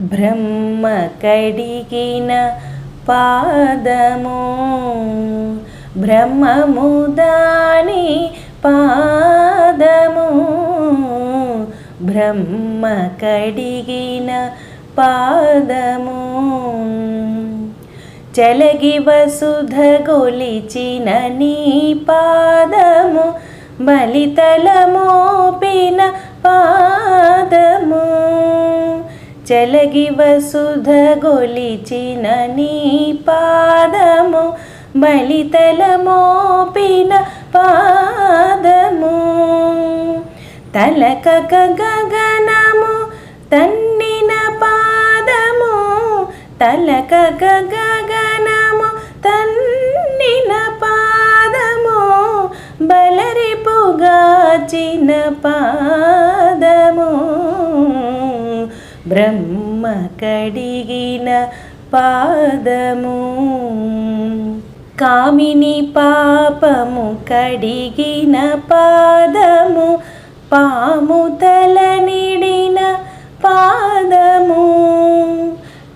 బ్రహ్మ కడిగిన పాదము బ్రహ్మము దాని పాదము బ్రహ్మ కడిగిన పాదము. చలగి వసుధ గొలిచిన నీ పాదము బలితల మోపిన పాదము. చలగి వసుధ గొలిచిన నీ పాదము బలితల మోపిన పాదము. తలక గగనము తన్నిన పాదము. తలక గగనము తన్నిన పాదము. బలరిపుగాచిన పా బ్రహ్మ కడిగిన పాదము. కామిని పాపము కడిగిన పాదము. పాము తలనిడిన పాదము.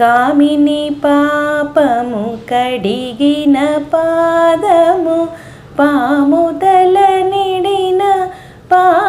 కామిని పాపము కడిగిన పాదము. పాము తలనిడిన పా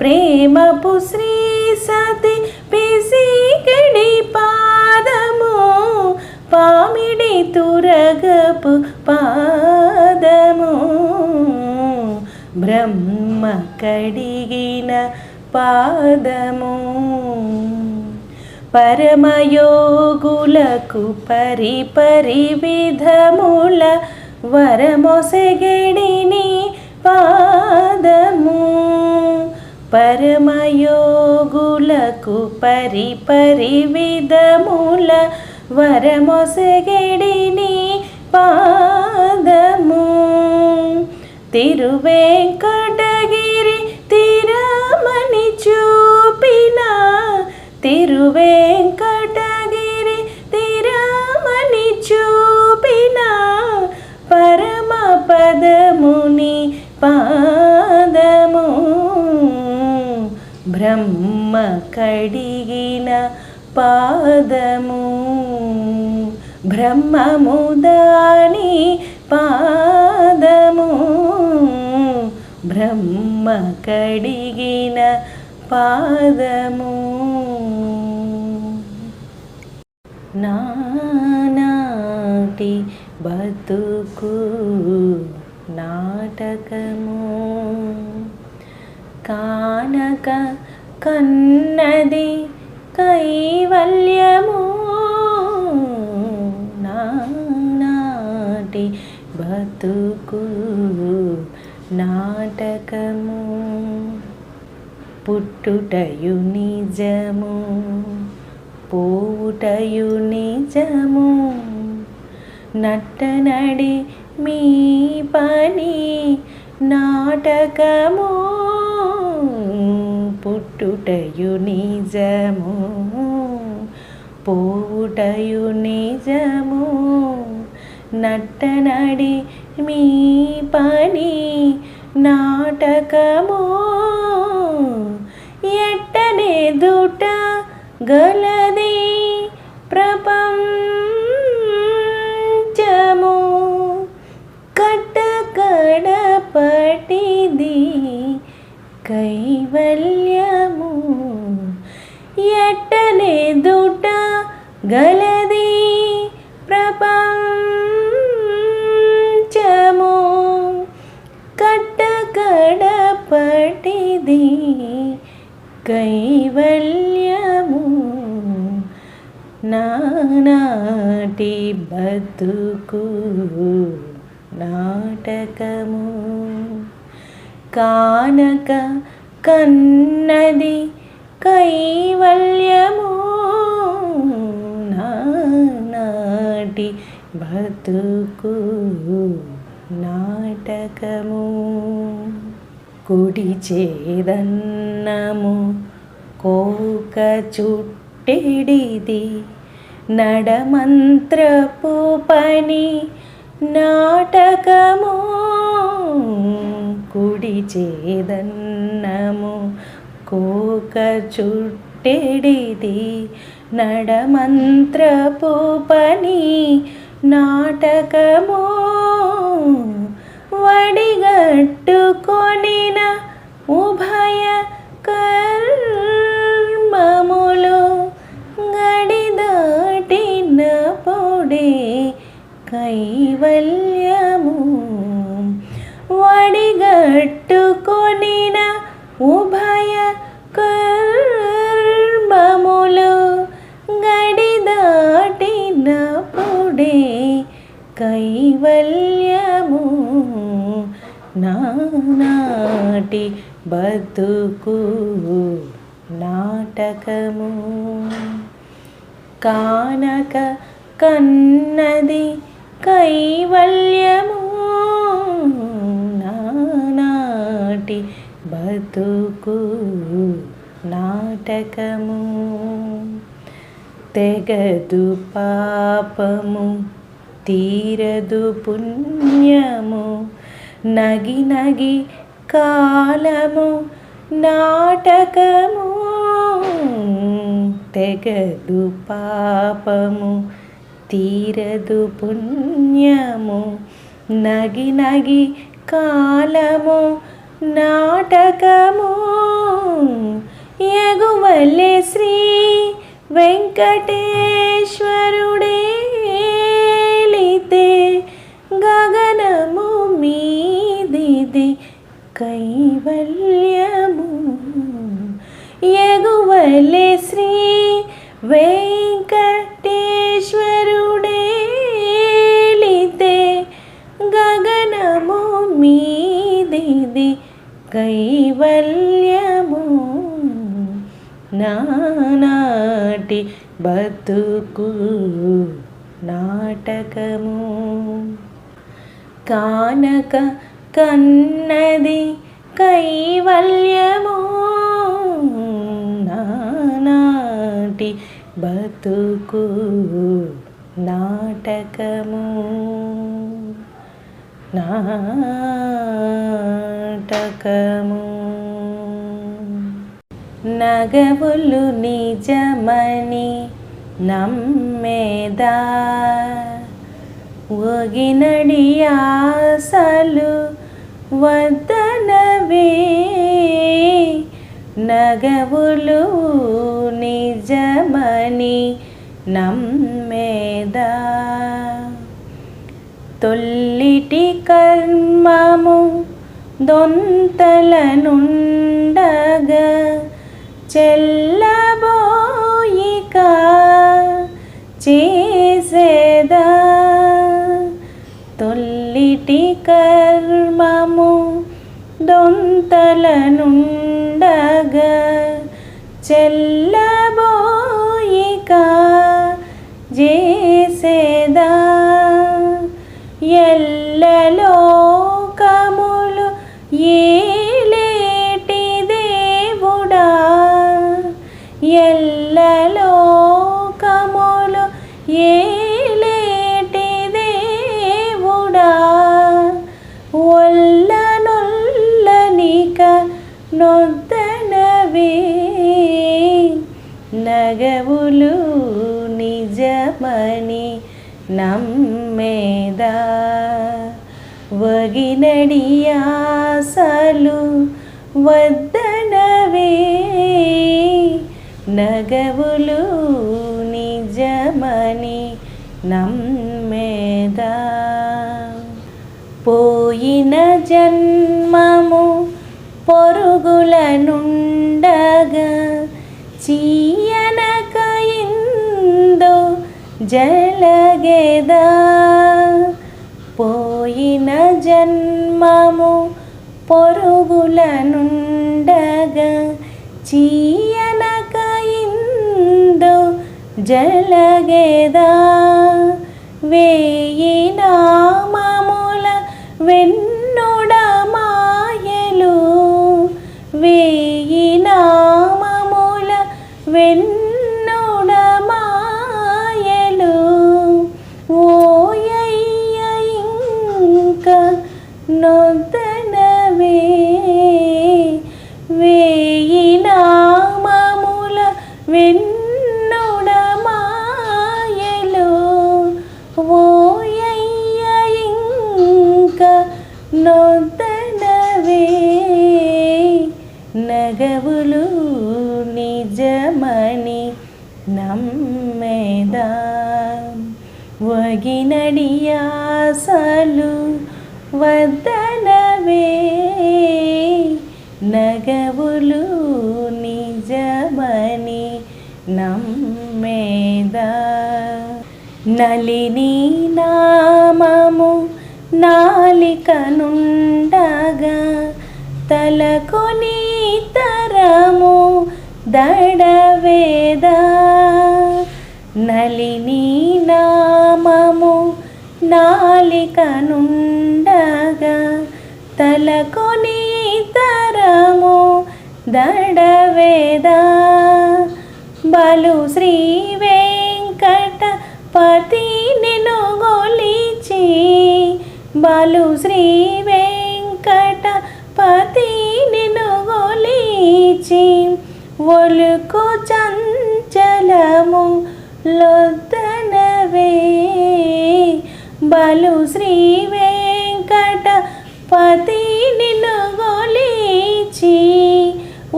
ప్రేమపు శ్రీ సతి పిసికడి పాదము పామిడి తురగపు పాదము. బ్రహ్మ కడిగిన పాదము. పరమయోగులకు పరి పరి విధముల వరమొసగడిని పాదము. పరమయోగులకు పరి పరి విధముల వరమొసగడిని పాదము. తిరువేంకటగిరి తిరమని చూపిన తిరువేంకటగిరి తిరమని చూపిన పరమ పదముని పా బ్రహ్మ కడిగిన పాదము. బ్రహ్మము దాని పాదము. బ్రహ్మ కడిగిన పాదము. నానాటి బతుకు నాటకము. కనక కన్నది కైవల్యము నానాటి బతుకు నాటకము పుట్టుటయు నిజము పోవుటయు నిజము. నట్టనడి మీ పని నాటకము పుట్టుటయు నిజము పోవుటయు నిజము. నట్టనడి మీ పని నాటకము ఎట్టనే దుట గలది ప్రపంచము. కట్టకడపటిది కైవల్య గలది ప్రపంచము. కట్టకడపటిది కైవల్యము. నానాటి బతుకు నాటకము. కానక కన్నది కైవల్యము. నానాటి బతుకు నాటకము. కుడి చేదన్నము కోక చుట్టెడిది. నడమంత్రపు పని నాటకము. చేదన్నము కోక చుట్టెడిది. నడమంత్రపు పని నాటకమో వడిగట్టుకొనిన ఉభయ కర్మములు గడిదాటిన పొడే కైవల్య కైవల్యము నానాటి బతుకు నాటకము. కానక కన్నది కైవల్యము నానాటి బతుకు నాటకము. తెగదు పాపము తీరదు పుణ్యము. నగి నగి కాలము నాటకము. తెగదు పాపము తీరదు పుణ్యము. నగి నగి కాలము నాటకము. ఎగువల్లే శ్రీ వెంకటేశ్వరుడే. కైవల్యము ఎగువలే శ్రీ వెంకటేశ్వరుడేలితే గగనము మీదిది కైవల్యము. నానాటి బతుకు నాటకము. కానక కన్నది కైవల్యము నానాటి బతుకు నాటకము. నాటకము. నగవులు నిజమని నమ్మేదా? ఒగినడి ఆశలు నగవులు నిజమని నమ్మేదా? తొల్లిటి కర్మము దొంతలనుండగా చెల్లబో తొల్లిటి కర్మము దొంతల నుండగా చెల్లబోయిక నొద్దనవే నగవులు నిజమని నమ్మేదా? వగినడియాసలు వద్దనవే నగవులు నిజమని నమ్మేదా? పోయిన జన్మ పొరుగుల నుండగా చీయనక ఇందో జలగెదా? పోయిన జన్మము పొరుగుల నుండగా చీయనక ఇందో జలగెదా? వేయి నామముల వెన్నుడ ఎన్నుడ మాయలు ఓయ్య ఇంక నొద్దనవే. వేయి నామముల వెన్నుడ మాయలు ఓయ్య నొద్దనవే. నగవులు వగినడియాసలు వద్దనవే నగవులు నిజమని నమ్మెదా? నలిని నామము నాలికనుండగా తలకొని తరము దడవేదా? నలిని నా బాలికనుండగా తలకొని తరము దడవేదా? బలు శ్రీ వెంకటపతి నిను గొలిచి బలు శ్రీ వెంకటపతి నిను గొలిచి ఒలుకు చంచలము లొద్ద బలు శ్రీ వెంకటపతి నిన్ను గొలిచి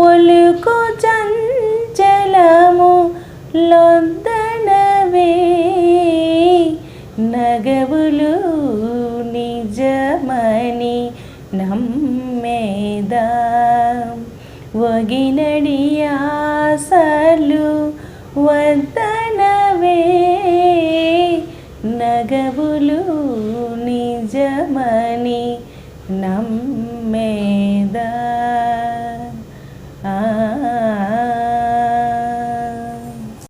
ఒలుకు చంచలము లొద్దనవే నగవులు నిజమని నమ్మేదా? వగినడియాసలు వద్దనవే నిజమని నమ్మేదా